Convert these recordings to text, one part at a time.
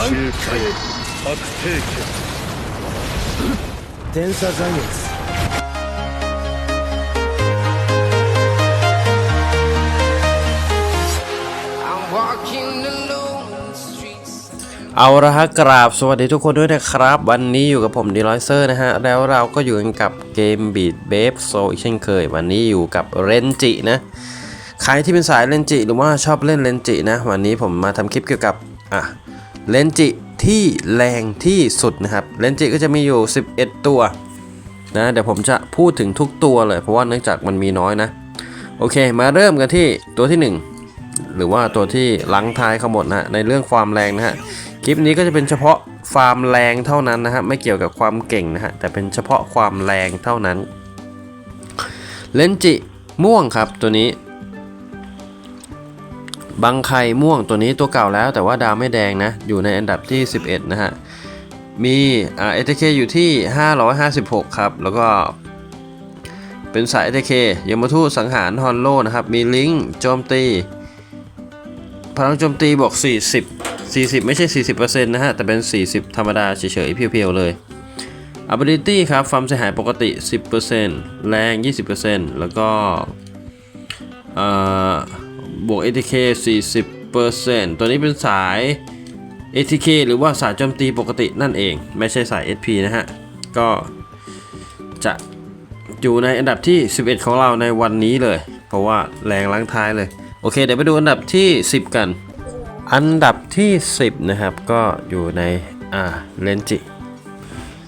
周回白帝家天差残月 I'm walking alone the streets เอาละฮะกราบสวัสดีทุกคนด้วยนะครับ วันนี้อยู่กับผมดีลอยเซอร์นะฮะ แล้วเราก็อยู่กันกับเกมบีดเบฟโซอีกเช่นเคย วันนี้อยู่กับเรนจินะ ใครที่เป็นสายเลนจิหรือว่าชอบเล่นเลนจินะ วันนี้ผมมาทำคลิปเกี่ยวกับอ่ะ เลนจิที่แรงที่สุดนะครับ เลนจิก็จะมีอยู่ 11 ตัวนะเดี๋ยวผมจะพูดถึงทุกตัวเลย เพราะว่าเนื่องจากมันมีน้อยนะ โอเค มาเริ่มกันที่ตัวที่หนึ่งหรือว่าตัวที่หลังท้ายเขาหมดนะฮะในเรื่องความแรงนะฮะคลิปนี้ก็จะเป็นเฉพาะความแรงเท่านั้นนะฮะไม่เกี่ยวกับความเก่งนะฮะแต่เป็นเฉพาะความแรงเท่านั้น เลนจิม่วงครับตัวนี้ บังไข่ม่วงตัวนี้ตัวเก่าแล้วแต่ว่าดาวไม่แดงนะ อยู่ในอันดับที่ 11 นะฮะ มีอ่าเอทเคอยู่ที่ 556 ครับ แล้วก็เป็นสายเอทเคยมทูตสังหารฮอนโลนะครับ มีลิงก์โจมตี พลังโจมตีบอก40 40 ไม่ใช่ 40%นะฮะ แต่เป็น 40 ธรรมดาเฉยๆเพียวๆเลย ability ครับความเสียหายปกติ 10%แรง 20%แล้วก็เอ่อ บวก ATK 40%ตัวนี้เป็นสาย ATK หรือว่าสายโจมตีปกตินั่นเอง ไม่ใช่สาย SP นะฮะ ก็จะอยู่ในอันดับที่ 11 ของเราในวันนี้เลย เพราะว่าแรงล้างท้ายเลย โอเค เดี๋ยวไปดูอันดับที่ 10 กัน อันดับที่ 10 นะครับ ก็อยู่ในอ่าเลนจิ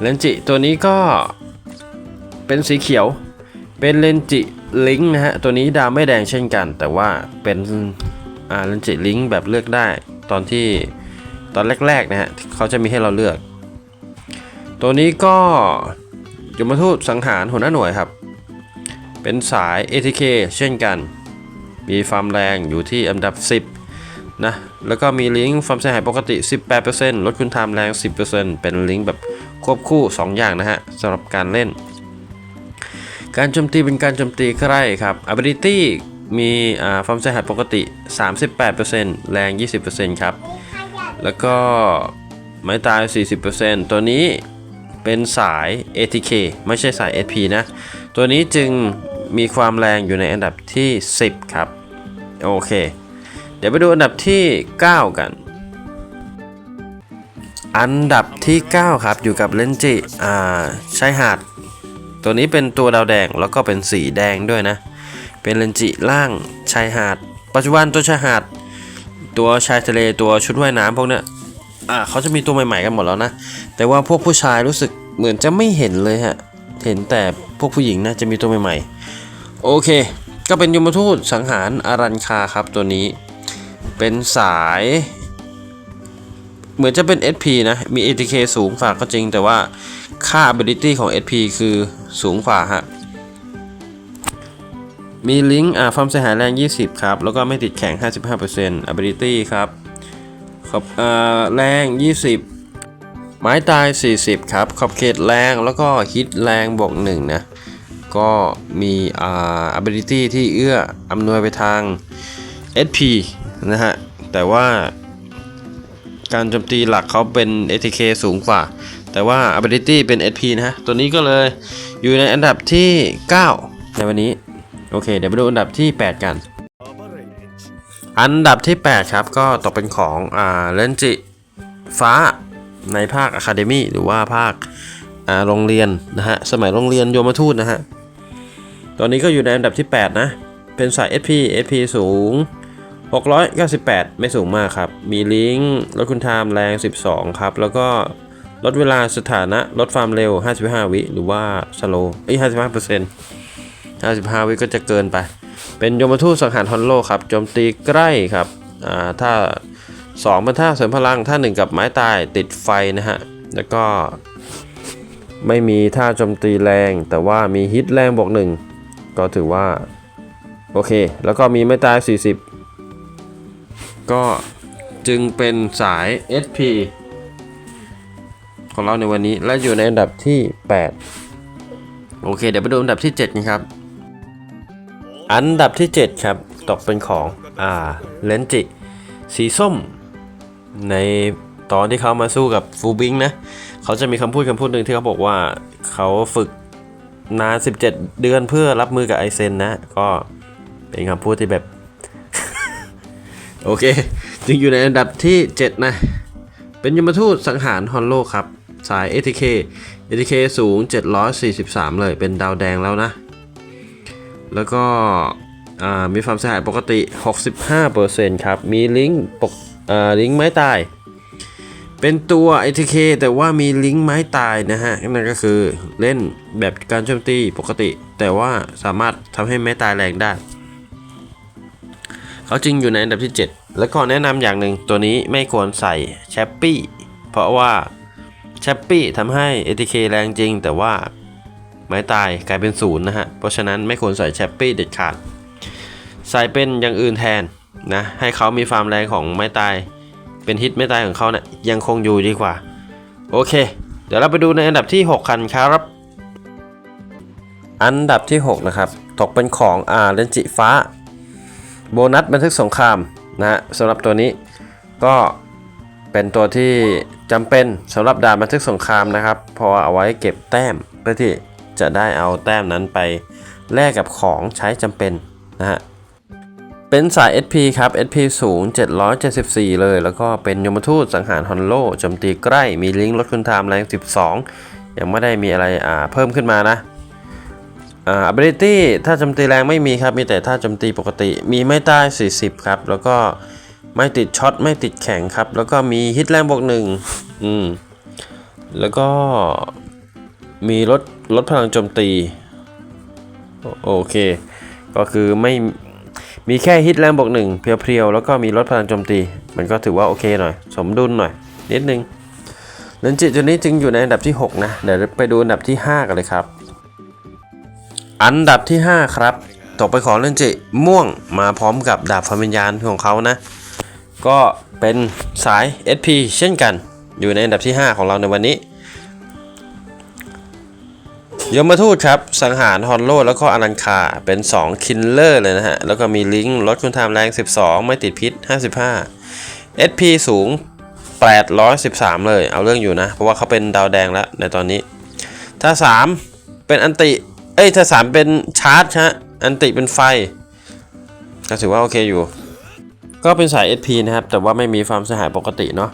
เลนจิตัวนี้ก็เป็นสีเขียว เป็นเลนจิ ลิงก์นะฮะตัวนี้ดาวไม่แดงเช่นกัน แต่ว่าเป็นอ่าเลนจิลิงก์แบบเลือกได้ ตอนที่ตอนแรกๆนะฮะเขาจะมีให้เราเลือก ตัวนี้ก็ยมทูตสังหารหัวหน้าหน่วยครับ เป็นสาย ATK เช่นกัน มีความแรงอยู่ที่อันดับ 10 นะ แล้วก็มีลิงก์ความเสียหายปกติ 18%ลดคุณไทม์แรง 10%เป็นลิงก์แบบควบคู่ 2 อย่างนะฮะสำหรับการเล่น การโจมตีเป็นการโจมตีใกล้ครับ ability มีอ่าความเสียหายปกติ 38%แรง 20%ครับ แล้วก็ไม้ตาย 40%ตัวนี้เป็นสาย ATK ไม่ใช่สาย SP นะ ตัวนี้จึงมีความแรงอยู่ในอันดับที่ 10 ครับ โอเค เดี๋ยวไปดูอันดับที่ 9 กัน อันดับที่ 9 ครับอยู่กับเลนจิอ่าชายหาด ตัวนี้เป็นตัวดาวแดงแล้วก็เป็นสีแดงด้วยนะ เป็นเลนจิล่างชายหาด ปัจจุบันตัวชายหาด ตัวชายทะเลตัวชุดว่ายน้ำพวกเนี้ยอ่าเขาจะมีตัวใหม่ๆกันหมดแล้วนะ แต่ว่าพวกผู้ชายรู้สึกเหมือนจะไม่เห็นเลยฮะ เห็นแต่พวกผู้หญิงนะจะมีตัวใหม่ๆ โอเค ก็เป็นยมทูตสังหารอารันคาครับตัวนี้ เป็นสาย เหมือนจะเป็น SP นะ มี ATK สูงฝากก็จริงแต่ว่า ค่า ability ของ SP คือสูงกว่าฮะ มีลิงก์อ่าความเสียหายแรง 20 ครับ แล้วก็ไม่ติดแข็ง 55% ability ครับขอบอ่าแรง 20 ไม้ตาย 40 ครับ ขอบเขตแรงแล้วก็ฮิตแรงบวก1นะ ก็มีอ่า ability ที่เอื้ออำนวยไปทาง SP นะฮะ แต่ว่าการโจมตีหลักเขาเป็น ATK สูงกว่า แต่ว่า ability เป็น SP นะฮะ ตัวนี้ก็เลยอยู่ในอันดับที่ 9 ในวันนี้ โอเค เดี๋ยวไปดูอันดับที่ 8 กัน อันดับที่ 8 ครับ ก็ตกเป็นของอ่าเลนจิฟ้าในภาคอะคาเดมีหรือว่าภาคอ่าโรงเรียนนะฮะ สมัยโรงเรียนโยมทูตนะฮะ ตอนนี้ก็อยู่ในอันดับที่ 8 นะ เป็นสาย SP SP สูง 698 ไม่สูงมากครับ มีลิงก์ลดคุณไทม์แรง 12 ครับ แล้วก็ ลดเวลาสถานะลดความเร็ว 55 วิ หรือว่าสโลเอ้ย55% 55 วิก็จะเกินไป เป็นยมทูตสังหารฮอนโลครับโจมตีใกล้ครับอ่าถ้า2เป็นท่าเสริมพลังท่า1กับไม้ตายติดไฟนะฮะ แล้วก็ไม่มีท่าโจมตีแรง แต่ว่ามีฮิตแรงบวก1ก็ถือว่า โอเค แล้วก็มีไม้ตาย 40 ก็จึงเป็นสาย SP ของเราในวันนี้และอยู่ในอันดับที่ 8 โอเค เดี๋ยวไปดูอันดับที่ 7 กันครับ อันดับที่ 7 ครับ ตกเป็นของอ่าเลนจิ สีส้ม ในตอนที่เขามาสู้กับฟูบิงนะ เขาจะมีคำพูดคำพูดหนึ่งที่เขาบอกว่าเขาฝึกนาน 17 เดือนเพื่อรับมือกับไอเซนนะ ก็เป็นคำพูดที่แบบ โอเค จึงอยู่ในอันดับที่ 7 นะ เป็นยมทูตสังหารฮอนโลครับ สาย ATK ATK สูง 743 เลย เป็นดาวแดงแล้วนะ แล้วก็มีความเสียหายปกติ 65%ครับ มีลิงก์ปกลิงก์ไม้ตาย เป็นตัว ATK แต่ว่ามีลิงก์ไม้ตายนะฮะ นั่นก็คือเล่นแบบการโจมตีปกติ แต่ว่าสามารถทำให้ไม้ตายแรงได้ เขาจึงอยู่ในอันดับที่ 7 แล้วก็แนะนำอย่างหนึ่งตัวนี้ไม่ควรใส่แชปปี้เพราะว่า แชปปี้ทำให้ ATK แรงจริง แต่ว่าไม้ตายกลายเป็นศูนย์นะฮะ เพราะฉะนั้นไม่ควรใส่แชปปี้เด็ดขาด ใส่เป็นอย่างอื่นแทนนะ ให้เขามีความแรงของไม้ตาย เป็นฮิตไม้ตายของเขาเนะี่ยยังคงอยู่ดีกว่า โอเค เดี๋ยวเราไปดูในอันดับที่ 6 คันครับ อันดับที่ 6 นะครับ ตกเป็นของอาเลนจิฟ้า โบนัสบันทึกสงครามนะฮะสำหรับตัวนี้ก็เป็นตัวที่ จำเป็นสำหรับด่านบันทึกสงครามนะครับพราะว่าเอาไว้เก็บแต้มเพื่อที่จะได้เอาแต้มนั้นไปแลกกับของใช้จำเป็นนะฮะเป็นสาย SP ครับ SP สูง 774 เลย แล้วก็เป็นยมทูตสังหารฮอนโลโจมตีใกล้ มีลิงก์ลดคุณไทม์แรง 12 ยังไม่ได้มีอะไรอ่าเพิ่มขึ้นมานะอ่า ability ถ้าโจมตีแรงไม่มีครับ มีแต่ถ้าโจมตีปกติ มีไม่ใต้ 40 ครับ แล้วก็ ไม่ติดช็อตไม่ติดแข็งครับ แล้วก็มีฮิตแรงบวกหนึ่งอืมแล้วก็มีลดลดพลังโจมตี โอเค ก็คือไม่มีแค่ฮิตแรงบวกหนึ่งเพียวๆ แล้วก็มีลดพลังโจมตี มันก็ถือว่าโอเคหน่อย สมดุลหน่อย นิดนึงเลนจิตัวนี้จึงอยู่ในอันดับที่ 6 นะ เดี๋ยวไปดูอันดับที่ 5 กันเลยครับ อันดับที่ 5 ครับตกไปของเลนจิม่วงมาพร้อมกับดาบฟันวิญญาณของเขานะ ก็เป็นสาย SP เช่นกัน อยู่ในอันดับที่ 5 ของเราในวันนี้ยมทูตครับ สังหารฮอนโลแล้วก็อลันคา เป็น 2 คินเลอร์เลยนะฮะ แล้วก็มีลิงก์ลดคุณไทม์แรง 12 ไม่ติดพิษ 55 SP สูง 813 เลย เอาเรื่องอยู่นะ เพราะว่าเขาเป็นดาวแดงแล้วในตอนนี้ ถ้า 3 เป็นอันติ เอ้ย ถ้า 3 เป็นชาร์จฮะ อันติเป็นไฟ ก็ถือว่าโอเคอยู่ ก็เป็นสาย SP นะครับ แต่ว่าไม่มีความเสียหายปกติเนาะ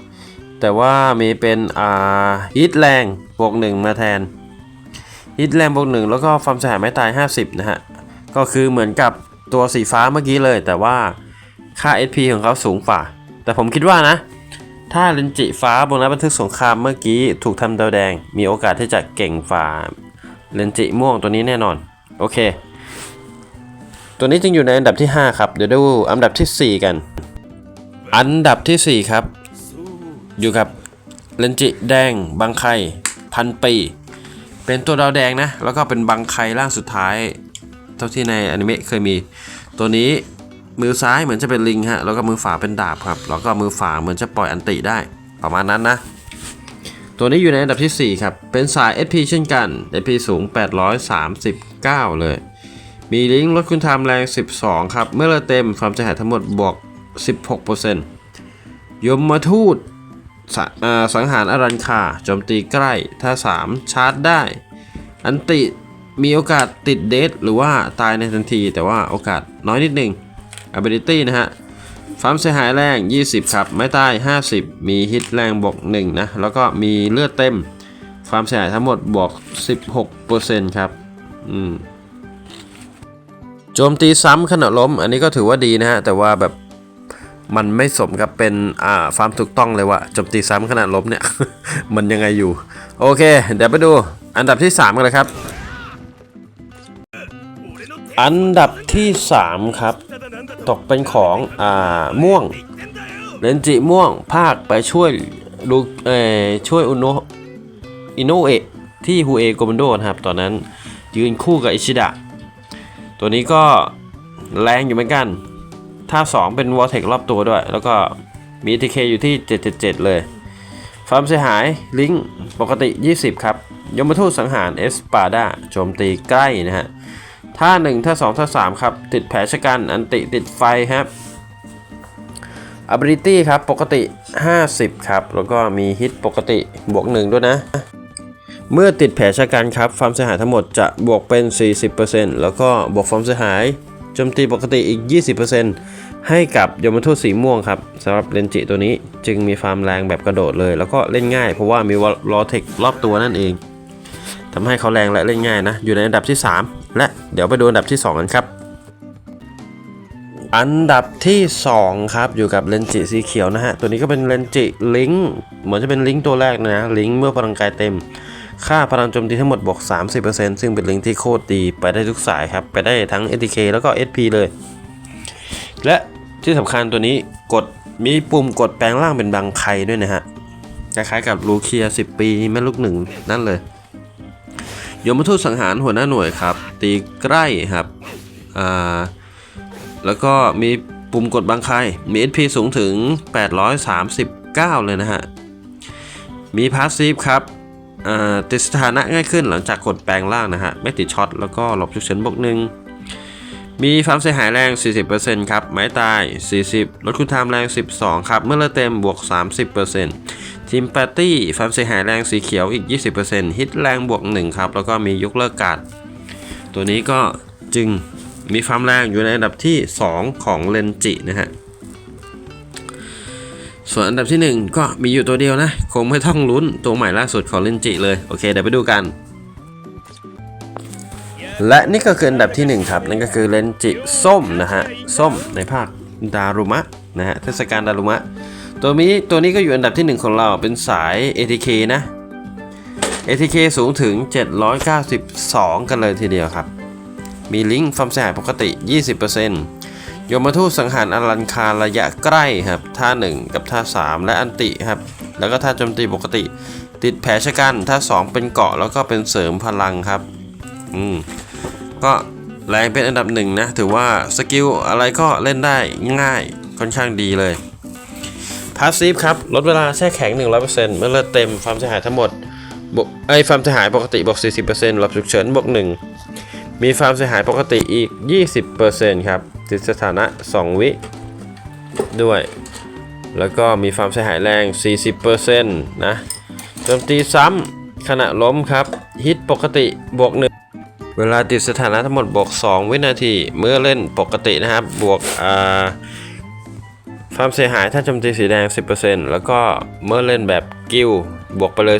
แต่ว่ามีเป็นอ่าฮิตแรงบวกหนึ่งมาแทนฮิตแรงบวกหนึ่งแล้วก็ความเสียหายไม่ตาย 50 นะฮะ ก็คือเหมือนกับตัวสีฟ้าเมื่อกี้เลย แต่ว่าค่า SP ของเขาสูงกว่า แต่ผมคิดว่านะ ถ้าเลนจิฟ้าบนนัดบันทึกสงครามเมื่อกี้ถูกทำดาวแดง มีโอกาสที่จะเก่งฝ่าเลนจิม่วงตัวนี้แน่นอน โอเค ตัวนี้จึงอยู่ในอันดับที่ 5 ครับ เดี๋ยวดูอันดับทีสี่4 กัน อันดับทีสี่ 4 ครับ อยู่กับเลนจิแดงบังไคพันปี เป็นตัวดาวแดงนะ แล้วก็เป็นบังไคร่างสุดท้าย เท่าที่ในอนิเมะเคยมี ตัวนี้มือซ้ายเหมือนจะเป็นลิงฮะ แล้วก็มือขวาเป็นดาบครับ แล้วก็มือขวาเหมือนจะปล่อยอันติได้ ประมาณนั้นนะ ตัวนี้อยู่ในอันดับทีสี่4 ครับ เป็นสาย SP เช่นกัน SP สูง 839 เลย มีลิงก์ลดคุณทม์แรง 12 ครับ เมื่อเราเต็มความเสียหายทั้งหมดบวก 16%ยมมาทูตสะอ่าสังหารอารันคาโจมตีใกล้ถ้า 3 ชาร์จได้ อันติมีโอกาสติดเดทหรือว่าตายในทันที แต่ว่าโอกาสน้อยนิดหนึ่ง ability นะฮะความเสียหายแรง 20 ครับ ไม่ตาย 50 มีฮิตแรงบวก1นะ แล้วก็มีเลือดเต็มความเสียหายทั้งหมดบวก 16%ครับ อืม โจมตีซ้ำขณะล้ม อันนี้ก็ถือว่าดีนะฮะ แต่ว่าแบบ มันไม่สมกับเป็นอ่าความถูกต้องเลยว่าโจมตีซ้ำขณะล้มเนี่ย มันยังไงอยู่ โอเค เดี๋ยวไปดูอันดับที่ 3 กันเลยครับ อันดับที่ 3 ครับ ตกเป็นของอ่าม่วงเรนจิม่วงภาคไปช่วยลูเออช่วยอุโนอิโนเอะที่ฮูเอโกม n นโดนะครับ ตอนนั้นยืนคู่กับอิชิดะ ตัวนี้ก็แรงอยู่เหมือนกัน ถ้า2 เป็นวอ r เทครอบตัวด้วย แล้วก็มี TK อยู่ที่ 777 เลยความเสียหายลิงก์ปกติ 20 ครับ ยมทูตสังหารเอสปาดาโจมตีใกล้นะฮะถ้า1ถ้า2ถ้า3 ครับ ติดแผลชะกัน อันติติดไฟครับ ability ครับ ปกติ 50 ครับ แล้วก็มี hit ปกติบวก 1 ด้วยนะ เมื่อติดแผลชะกันครับความเสียหายทั้งหมดจะบวกเป็น 40%แล้วก็บวกความเสียหาย โจมตีปกติอีก 20%ให้กับยมทูตสีม่วงครับสำหรับเลนจิตัวนี้จึงมีความแรงแบบกระโดดเลย แล้วก็เล่นง่ายเพราะว่ามีวอลเทครอบตัวนั่นเองทำให้เขาแรงและเล่นง่ายนะ อยู่ในอันดับที่ 3 และเดี๋ยวไปดูอันดับที่ 2 กันครับ อันดับที่ 2 ครับ อยู่กับเลนจิสีเขียวนะฮะ ตัวนี้ก็เป็นเลนจิลิงเหมือนจะเป็นลิงตัวแรกนะลิงเมื่อพลังกายเต็ม ค่าพลังโจมตีทั้งหมดบวก 30%ซึ่งเป็นลิงก์ที่โคตรดีไปได้ทุกสายครับ ไปได้ทั้ง ATK แล้วก็ SP เลย และที่สำคัญตัวนี้กดมีปุ่มกดแปลงร่างเป็นบางไคด้วยนะฮะคล้ายๆกับลูเคีย 10 ปีแม่ลูกหนึ่งนั่นเลย ยมทูตสังหารหัวหน้าหน่วยครับ ตีใกล้ครับอ่าแล้วก็มีปุ่มกดบางใครมี SP สูงถึง 839 เลยนะฮะ มีพาสซีฟครับ ติดสถานะง่ายขึ้นหลังจากกดแปลงร่างนะฮะ ไม่ติดช็อตแล้วก็หลบฉุกเฉินบวกหนึ่งมีความเสียหายแรง 40%ครับ ไม้ตาย 40 ลดคุณไทม์แรง 12 ครับ เมื่อเลือเต็มบวก 30%ทีมปาร์ตี้ความเสียหายแรงสีเขียวอีก 20%ฮิตแรงบวก 1 ครับ แล้วก็มียกเลิกการ์ดตัวนี้ก็จึงมีความแรงอยู่ในอันดับที่ 2 ของเลนจินะฮะ ส่วนอันดับที่ 1 ก็มีอยู่ตัวเดียวนะ คงไม่ต้องลุ้นตัวใหม่ล่าสุดของเลนจิเลย โอเค เดี๋ยวไปดูกัน และนี่ก็คืออันดับที่ 1 ครับ นั่นก็คือเลนจิส้มนะฮะ ส้มในภาคดารุมะนะฮะ เทศกาลดารุมะ ตัวนี้ตัวนี้ก็อยู่อันดับที่ 1 ของเรา เป็นสาย ATK นะ ATK สูงถึง 792 กันเลยทีเดียวครับ มีลิงก์ความเสียหายปกติ 20% ยมทูตสังหารอลันคารระยะใกล้ครับท่า 1 กับท่า 3 และอันติครับแล้วก็ท่าโจมตีปกติ ติดแผลชะกันท่า 2 เป็นเกาะแล้วก็เป็นเสริมพลังครับอืมก็แรงเป็นอันดับหนึ่งนะถือว่าสกิลอะไรก็เล่นได้ง่ายค่อนข้างดีเลยพาสซีฟครับลดเวลาแช่แข็ง 100%เมื่อเลือดเต็มความเสียหายทั้งหมดบวกไอ้ความเสียหายปกติบวก40%หลบฉุกเฉินบวก1มีความเสียหายปกติอีก 20%ครับ ติดสถานะ 2 วิด้วย แล้วก็มีความเสียหายแรง 40%นะโจมตีซ้ำขณะล้มครับ ฮิตปกติบวก 1 เวลาติดสถานะทั้งหมดบวก 2 วินาที เมื่อเล่นปกตินะครับ บวกอ่าความเสียหายถ้าโจมตีสีแดง 10%แล้วก็เมื่อเล่นแบบกิลบวกไปเลย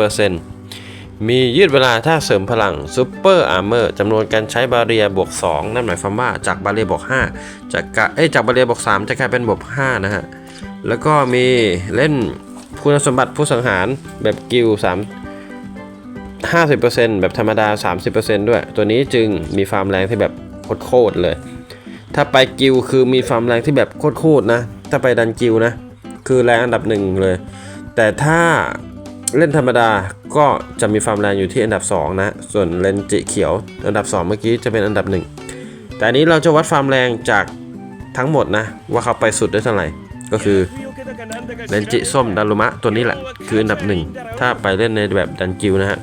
30% มียืดเวลาถ้าเสริมพลังซูเปอร์อาร์เมอร์จำนวนการใช้บาเรียบวก 2 นั่นหมายความว่าจากบาเรียบวก 5 จากกะเอ้จากบาเรียบวก 3 จะกลายเป็นบวก 5 นะฮะ แล้วก็มีเล่นคุณสมบัติผู้สังหารแบบกิล3 50%แบบธรรมดา 30%ด้วย ตัวนี้จึงมีฟาร์มแรงที่แบบโคตรเลย ถ้าไปกิลคือมีฟาร์มแรงที่แบบโคตรๆนะ ถ้าไปดันกิลนะ คือแรงอันดับหนึ่งเลย แต่ถ้า เล่นธรรมดาก็จะมีฟาร์มแรงอยู่ที่อันดับ 2 นะ ส่วนเลนจิเขียวอันดับ 2 เมื่อกี้จะเป็นอันดับ 1 แต่อันนี้เราจะวัดฟาร์มแรงจากทั้งหมดนะ ว่าเขาไปสุดได้เท่าไหร่ ก็คือเลนจิส้มดารุมะตัวนี้แหละ คืออันดับหนึ่งถ้าไปเล่นในแบบดันกิลนะฮะ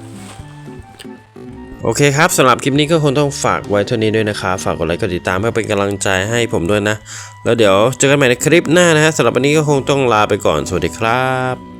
โอเคครับสำหรับคลิปนี้ก็คงต้องฝากไว้เท่านี้ด้วยนะครับฝากกดไลค์กดติดตามเพื่อเป็นกำลังใจให้ผมด้วยนะ แล้วเดี๋ยวเจอกันใหม่ในคลิปหน้านะฮะสำหรับวันนี้ก็คงต้องลาไปก่อนสวัสดีครับ